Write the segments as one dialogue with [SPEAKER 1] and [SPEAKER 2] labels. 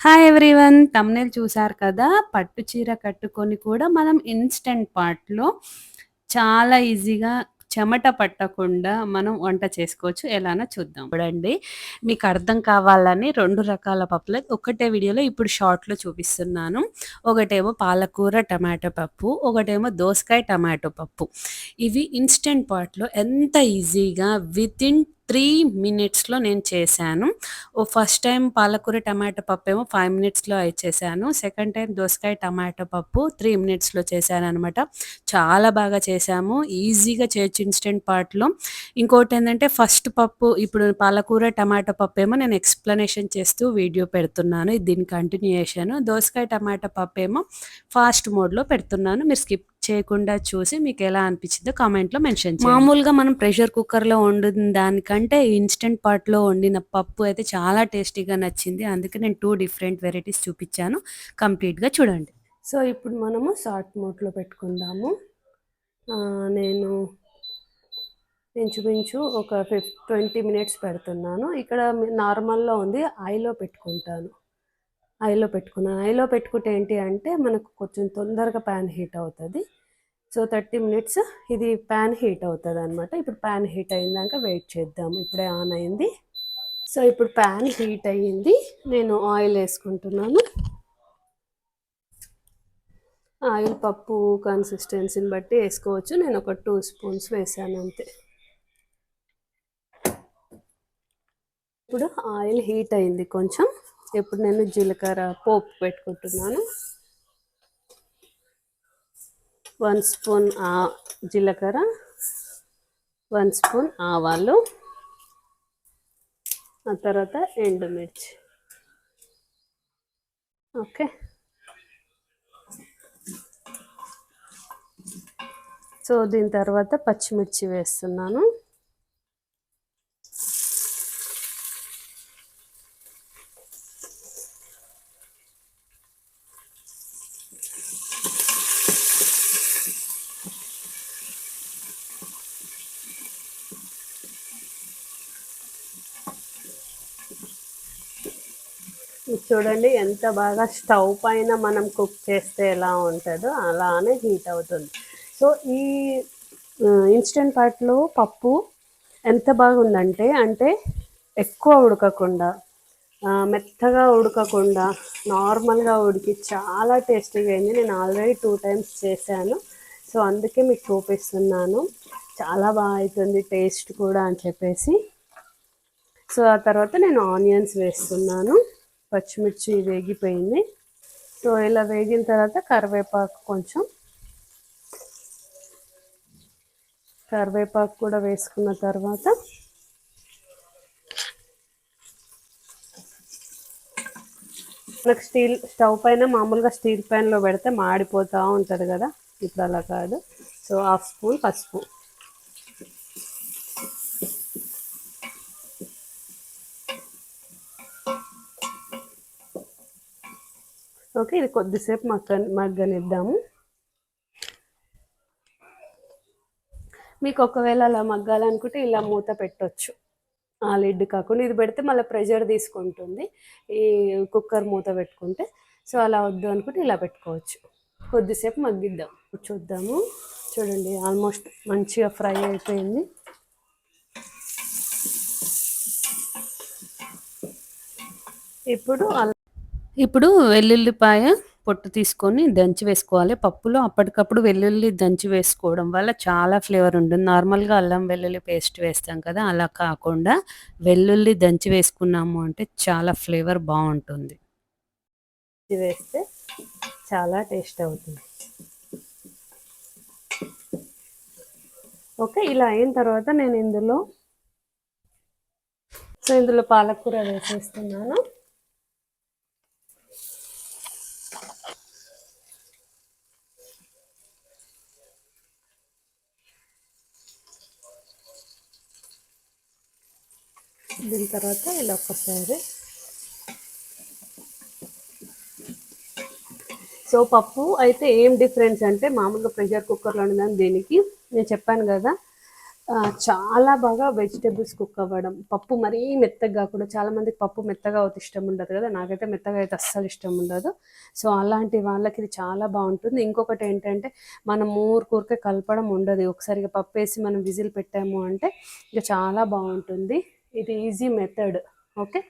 [SPEAKER 1] Hi everyone thumbnail చూసారు కదా? పట్టు చీర కట్టుకొని కూడా మనం ఇన్స్టెంట్ పార్ట్లో చాలా ఈజీగా చెమట పట్టకుండా మనం వంట చేసుకోవచ్చు. ఎలానో చూద్దాం. చూడండి. మీకు అర్థం కావాలని రెండు రకాల పప్పులు. ఒకటే వీడియోలో ఇప్పుడు షార్ట్లో చూపిస్తున్నాను. ఒకటేమో పాలకూర టమాటో పప్పు. ఒకటేమో దోసకాయ టమాటో పప్పు. ఇవి ఇన్స్టెంట్ పార్ట్లో ఎంత ఈజీగా విత్ ఇన్ త్రీ మినిట్స్లో నేను చేశాను. ఓ ఫస్ట్ టైం పాలకూర టమాటో పప్పు ఏమో ఫైవ్ మినిట్స్లో చేశాను. సెకండ్ టైం దోసకాయ టమాటో పప్పు త్రీ మినిట్స్లో చేశాను అనమాట చాలా బాగా చేశాము. ఈజీగా చేయొచ్చు ఇన్స్టెంట్ పార్ట్లో. ఇంకోటి ఏంటంటే ఫస్ట్ పప్పు ఇప్పుడు పాలకూర టమాటో పప్పు ఏమో నేను ఎక్స్ప్లెనేషన్ చేస్తూ వీడియో పెడుతున్నాను. దీన్ని కంటిన్యూ చేశాను దోసకాయ టమాటో పప్పు ఏమో ఫాస్ట్ మోడ్లో పెడుతున్నాను. మీరు స్కిప్ చేయకుండా చూసి మీకు ఎలా అనిపించిందో కామెంట్లో మెన్షన్ చేయండి. మామూలుగా మనం ప్రెషర్ కుక్కర్లో వండిన దానికంటే ఇన్స్టెంట్ పార్ట్లో వండిన పప్పు అయితే చాలా టేస్టీగా నచ్చింది. అందుకే నేను టూ డిఫరెంట్ వెరైటీస్ చూపించాను. కంప్లీట్గా చూడండి.
[SPEAKER 2] సో ఇప్పుడు మనము షార్ట్ మోడ్లో పెట్టుకుందాము. నేను ఇంచుమించు ఒక ఫిఫ్ ట్వంటీ మినిట్స్ పెడుతున్నాను. ఇక్కడ నార్మల్లో ఉంది. ఐలో పెట్టుకుంటాను. ఐలో పెట్టుకున్నాను. ఐలో పెట్టుకుంటే ఏంటి అంటే మనకు కొంచెం తొందరగా ప్యాన్ హీట్ అవుతుంది. సో థర్టీ మినిట్స్ ఇది ప్యాన్ హీట్ అవుతుంది అనమాట ఇప్పుడు ప్యాన్ హీట్ అయిందాక వెయిట్ చేద్దాం. ఇప్పుడే ఆన్ అయింది. సో ఇప్పుడు ప్యాన్ హీట్ అయ్యింది. నేను ఆయిల్ వేసుకుంటున్నాను. ఆయిల్ పప్పు కన్సిస్టెన్సీని బట్టి వేసుకోవచ్చు. నేను ఒక టూ స్పూన్స్ వేసాను అంతే. ఇప్పుడు ఆయిల్ హీట్ అయింది కొంచెం. ఇప్పుడు నేను జీలకర్ర పోపు పెట్టుకుంటున్నాను. వన్ స్పూన్ ఆ జీలకర్ర వన్ స్పూన్ ఆవాలు ఆ తర్వాత ఎండుమిర్చి. ఓకే. సో దీని తర్వాత పచ్చిమిర్చి వేస్తున్నాను. చూడండి ఎంత బాగా స్టవ్ పైన మనం కుక్ చేస్తే ఎలా ఉంటుందో అలానే హీట్ అవుతుంది. సో ఈ ఇన్స్టెంట్ పార్ట్లో పప్పు ఎంత బాగుందంటే అంటే ఎక్కువ ఉడకకుండా మెత్తగా ఉడకకుండా నార్మల్గా ఉడికి చాలా టేస్టీగా అయింది. నేను ఆల్రెడీ టూ టైమ్స్ చేశాను. సో అందుకే మీకు చూపిస్తున్నాను. చాలా బాగా అవుతుంది టేస్ట్ కూడా అని చెప్పేసి. సో ఆ తర్వాత నేను ఆనియన్స్ వేస్తున్నాను. పచ్చిమిర్చి వేగిపోయింది. సో ఇలా వేగిన తర్వాత కరివేపాకు కొంచెం. కరివేపాకు కూడా వేసుకున్న తర్వాత మనకు స్టీల్ స్టవ్ పైన మామూలుగా స్టీల్ ప్యాన్లో పెడితే మాడిపోతూ ఉంటుంది కదా. ఇప్పుడు అలా కాదు. సో హాఫ్ స్పూన్ పసుపు. ఓకే ఇది కొద్దిసేపు మగ్గ మగ్గనిద్దాము. మీకు ఒకవేళ అలా మగ్గాలనుకుంటే ఇలా మూత పెట్టవచ్చు ఆ లిడ్ కాకుండా ఇది పెడితే మళ్ళీ ప్రెషర్ తీసుకుంటుంది. ఈ కుక్కర్ మూత పెట్టుకుంటే సో అలా వద్దు అనుకుంటే ఇలా పెట్టుకోవచ్చు. కొద్దిసేపు మగ్గిద్దాం. చూద్దాము. చూడండి ఆల్మోస్ట్ మంచిగా ఫ్రై అయిపోయింది. ఇప్పుడు అలా
[SPEAKER 1] ఇప్పుడు వెల్లుల్లిపాయ పొట్టు తీసుకొని దంచి వేసుకోవాలి. పప్పులో అప్పటికప్పుడు వెల్లుల్లి దంచి వేసుకోవడం వల్ల చాలా ఫ్లేవర్ ఉంటుంది. నార్మల్గా అల్లం వెల్లుల్లి పేస్ట్ వేస్తాం కదా అలా కాకుండా వెల్లుల్లి దంచి వేసుకున్నాము అంటే చాలా ఫ్లేవర్ బాగుంటుంది.
[SPEAKER 2] వేస్తే చాలా టేస్ట్ అవుతుంది. ఓకే ఇలా అయిన తర్వాత నేను ఇందులో సో ఇందులో పాలకూర వేసేస్తున్నాను. దీని తర్వాత ఇలా ఒకసారి సో పప్పు అయితే ఏం డిఫరెన్స్ అంటే మామూలుగా ప్రెషర్ కుక్కర్లో ఉండదని దీనికి? నేను చెప్పాను కదా. చాలా బాగా వెజిటేబుల్స్ కుక్ అవ్వడం. పప్పు మరీ మెత్తగా కాకుండా చాలామందికి పప్పు మెత్తగా అవుతే ఇష్టం ఉండదు కదా. నాకైతే మెత్తగా అయితే అస్సలు ఇష్టం ఉండదు. సో అలాంటి వాళ్ళకి ఇది చాలా బాగుంటుంది. ఇంకొకటి ఏంటంటే మనం ఊరికూరికే కలపడం ఉండదు. ఒకసారిగా పప్పు వేసి మనం విజిల్ పెట్టాము అంటే ఇక చాలా బాగుంటుంది. ఇది ఈజీ మెథడ్ ఓకే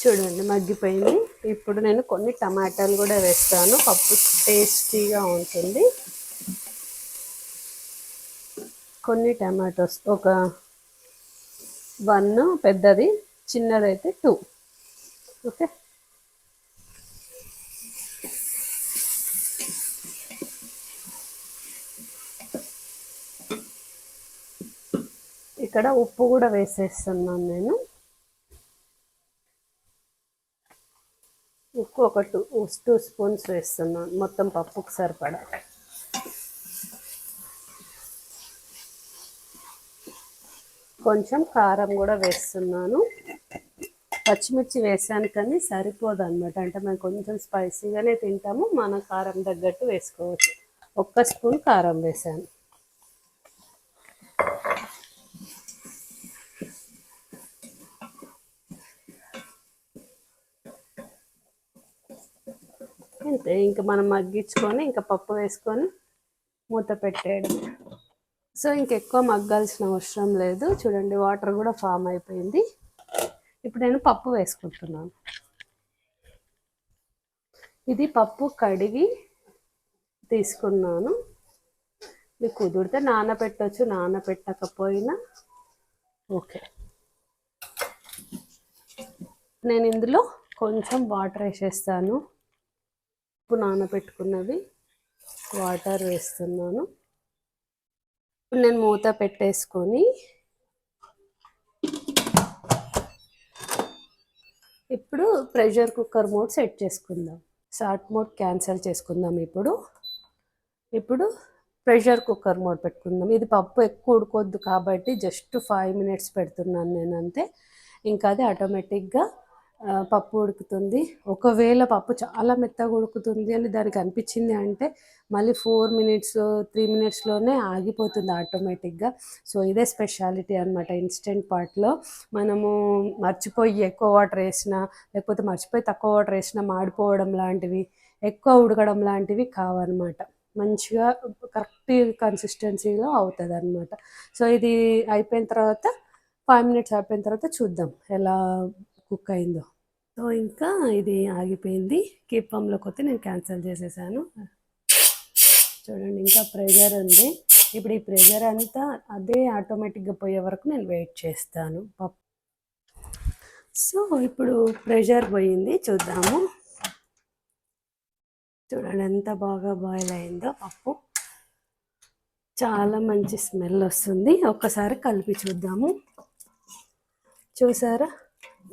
[SPEAKER 2] చూడండి మగ్గిపోయింది. ఇప్పుడు నేను కొన్ని టమాటాలు కూడా వేస్తాను. పప్పు టేస్టీగా ఉంటుంది. కొన్ని టమాటోస్. ఒక వన్ పెద్దది చిన్నదైతే టూ. ఓకే ఇక్కడ ఉప్పు కూడా వేసేస్తున్నాను నేను. ఉప్పు ఒక టూ టూ స్పూన్స్ వేస్తున్నాను మొత్తం పప్పుకు సరిపడా. కొంచెం కారం కూడా వేస్తున్నాను. పచ్చిమిర్చి వేసాను కానీ సరిపోదు అనమాట అంటే మేము కొంచెం స్పైసీగానే తింటాము మన కారం తగ్గట్టు వేసుకోవచ్చు. ఒక్క స్పూన్ కారం వేసాను. అంతే ఇంకా మనం మగ్గించుకొని ఇంకా పప్పు వేసుకొని మూత పెట్టేయడం సో ఇంకెక్కువ మగ్గాల్సిన అవసరం లేదు. చూడండి వాటర్ కూడా ఫామ్ అయిపోయింది. ఇప్పుడు నేను పప్పు వేసుకుంటున్నాను. ఇది పప్పు కడిగి తీసుకున్నాను. మీకు కుదిరితే నానబెట్టచ్చు నానబెట్టకపోయినా ఓకే. నేను ఇందులో కొంచెం వాటర్ వేసేస్తాను. ఉప్పు నానబెట్టుకున్నవి వాటర్ వేస్తున్నాను. ఇప్పుడు నేను మూత పెట్టేసుకొని ఇప్పుడు ప్రెషర్ కుక్కర్ మోడ్ సెట్ చేసుకుందాం. షార్ట్ మోడ్ క్యాన్సిల్ చేసుకుందాం ఇప్పుడు. ఇప్పుడు ప్రెషర్ కుక్కర్ మోడ్ పెట్టుకుందాం. ఇది పప్పు ఎక్కువ ఉడకొద్దు కాబట్టి జస్ట్ ఫైవ్ మినిట్స్ పెడుతున్నాను నేను అంతే ఇంకా అది ఆటోమేటిక్గా పప్పు ఉడుకుతుంది. ఒకవేళ పప్పు చాలా మెత్తగా ఉడుకుతుంది అని దానికి అనిపించింది అంటే మళ్ళీ ఫోర్ మినిట్స్ త్రీ మినిట్స్లోనే ఆగిపోతుంది ఆటోమేటిక్గా. సో ఇదే స్పెషాలిటీ అనమాట ఇన్స్టెంట్ పార్ట్లో మనము మర్చిపోయి ఎక్కువ వాటర్ వేసినా లేకపోతే మర్చిపోయి తక్కువ వాటర్ వేసినా మాడిపోవడం లాంటివి ఎక్కువ ఉడకడం లాంటివి కావన్నమాట. మంచిగా కరెక్ట్ కన్సిస్టెన్సీలో అవుతుంది అనమాట సో ఇది అయిపోయిన తర్వాత ఫైవ్ మినిట్స్ అయిపోయిన తర్వాత చూద్దాం ఎలా కుక్ అయిందో సో ఇంకా ఇది ఆగిపోయింది. కీపంలోకి వస్తే నేను క్యాన్సిల్ చేసేసాను. చూడండి ఇంకా ప్రెషర్ ఉంది. ఇప్పుడు ఈ ప్రెషర్ అంతా అదే ఆటోమేటిక్గా పోయే వరకు నేను వెయిట్ చేస్తాను. పప్పు సో ఇప్పుడు ప్రెషర్ పోయింది. చూద్దాము. చూడండి ఎంత బాగా బాయిల్ అయిందో. పప్పు చాలా మంచి స్మెల్ వస్తుంది. ఒక్కసారి కలిపి చూద్దాము. చూసారా?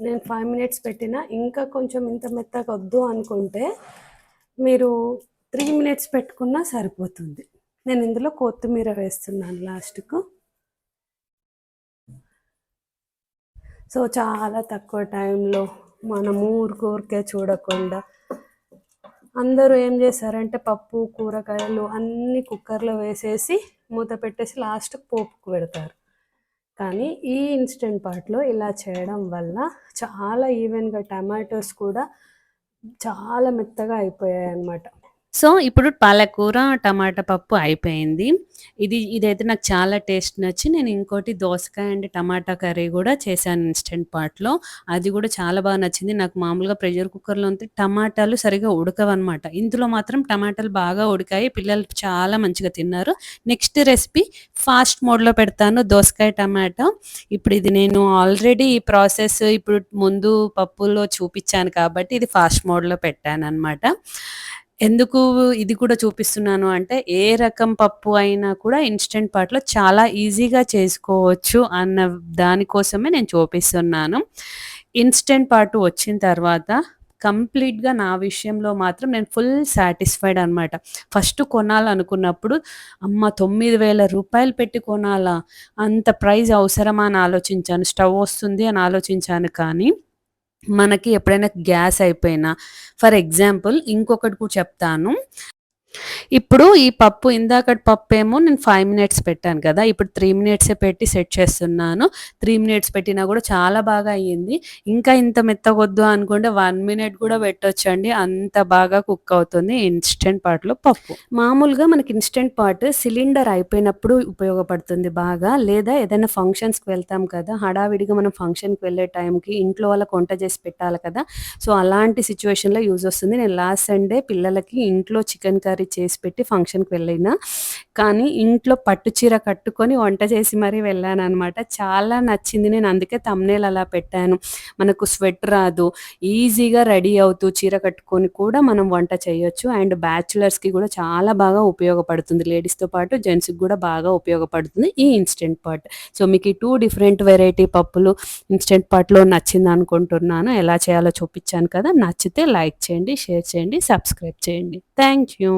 [SPEAKER 2] నేను ఫైవ్ మినిట్స్ పెట్టిన. ఇంకా కొంచెం ఇంత మెత్తగా వద్దు అనుకుంటే మీరు త్రీ మినిట్స్ పెట్టుకున్నా సరిపోతుంది. నేను ఇందులో కొత్తిమీర వేస్తున్నాను లాస్ట్కు. సో చాలా తక్కువ టైంలో మనం ఊరికే చూడకుండా అందరూ ఏం చేశారంటే పప్పు కూరగాయలు అన్నీ కుక్కర్లో వేసేసి మూత పెట్టేసి లాస్ట్ పోపుకు పెడతారు. కానీ ఈ ఇన్స్టెంట్ పార్ట్లో ఇలా చేయడం వల్ల చాలా ఈవెన్గా టమాటోస్ కూడా చాలా మెత్తగా అయిపోయాయి అన్నమాట
[SPEAKER 1] సో ఇప్పుడు పాలకూర టమాటా పప్పు అయిపోయింది. ఇది ఇదైతే నాకు చాలా టేస్ట్ నచ్చి నేను ఇంకోటి దోసకాయ అండ్ టమాటా కర్రీ కూడా చేశాను ఇన్స్టెంట్ పార్ట్లో అది కూడా చాలా బాగా నచ్చింది. నాకు మామూలుగా ప్రెషర్ కుక్కర్లో ఉంటే టమాటాలు సరిగా ఉడకవన్నమాట. ఇందులో మాత్రం టమాటాలు బాగా ఉడికాయి పిల్లలు చాలా మంచిగా తిన్నారు. నెక్స్ట్ రెసిపీ ఫాస్ట్ మోడ్లో పెడతాను దోసకాయ టమాటా. ఇప్పుడు ఇది నేను ఆల్రెడీ ఈ ప్రాసెస్ ఇప్పుడు ముందు పప్పులో చూపించాను కాబట్టి ఇది ఫాస్ట్ మోడ్లో పెట్టాను అనమాట ఎందుకు ఇది కూడా చూపిస్తున్నాను అంటే ఏ రకం పప్పు అయినా కూడా ఇన్స్టెంట్ పార్ట్లో చాలా ఈజీగా చేసుకోవచ్చు అన్న దానికోసమే నేను చూపిస్తున్నాను. ఇన్స్టెంట్ పార్ట్ వచ్చిన తర్వాత కంప్లీట్గా నా విషయంలో మాత్రం నేను ఫుల్ సాటిస్ఫైడ్ అనమాట ఫస్ట్ కొనాలనుకున్నప్పుడు అమ్మ తొమ్మిది వేల రూపాయలు పెట్టి కొనాలా? అంత ప్రైజ్ అవసరమా అని ఆలోచించాను. స్టవ్ వస్తుంది అని ఆలోచించాను కానీ మనకి ఎప్పుడైనా గ్యాస్ అయిపోయినా ఫర్ ఎగ్జాంపుల్ ఇంకొకటి కూడా చెప్తాను. ఇప్పుడు ఈ పప్పు ఇందాక పప్పు ఏమో నేను ఫైవ్ మినిట్స్ పెట్టాను కదా! ఇప్పుడు త్రీ మినిట్సే పెట్టి సెట్ చేస్తున్నాను. త్రీ మినిట్స్ పెట్టినా కూడా చాలా బాగా అయ్యింది. ఇంకా ఇంత మెత్తగొద్దు అనుకుంటే వన్ మినిట్ కూడా పెట్టొచ్చండి. అంత బాగా కుక్ అవుతుంది ఇన్‌స్టంట్ పాట్‌లో పప్పు. మామూలుగా మనకి ఇన్‌స్టంట్ పాట్ సిలిండర్ అయిపోయినప్పుడు ఉపయోగపడుతుంది బాగా. లేదా ఏదైనా ఫంక్షన్స్‌కి వెళ్తాం కదా! హడావిడిగా మనం ఫంక్షన్‌కి వెళ్ళే టైంకి ఇంట్లో వాళ్ళకి వంట చేసి పెట్టాలి కదా! సో, అలాంటి సిచ్యువేషన్లో యూజ్ వస్తుంది. నేను లాస్ట్ సండే పిల్లలకి ఇంట్లో చికెన్ కర్రీ చేసి పెట్టి ఫంక్షన్‌కి వెళ్ళిన. కానీ ఇంట్లో పట్టు చీర కట్టుకొని వంట చేసి మరీ వెళ్ళాననమాట. చాలా నచ్చింది. నేను అందుకే తమ్నేలు అలా పెట్టాను. మనకు స్వెట్ రాదు. ఈజీగా రెడీ అవుతూ చీర కట్టుకొని కూడా మనం వంట చేయొచ్చు. అండ్ బ్యాచిలర్స్‌కి కూడా చాలా బాగా ఉపయోగపడుతుంది. లేడీస్‌తో పాటు జెంట్స్‌కి కూడా బాగా ఉపయోగపడుతుంది ఈ ఇన్‌స్టంట్ పాట్. సో, మీకు ఈ టూ డిఫరెంట్ వెరైటీ పప్పులు ఇన్‌స్టంట్ పాట్‌లో నచ్చిందనుకుంటున్నాను. ఎలా చేయాలో చూపించాను కదా! నచ్చితే లైక్ చేయండి, షేర్ చేయండి, సబ్స్క్రైబ్ చేయండి. Thank you.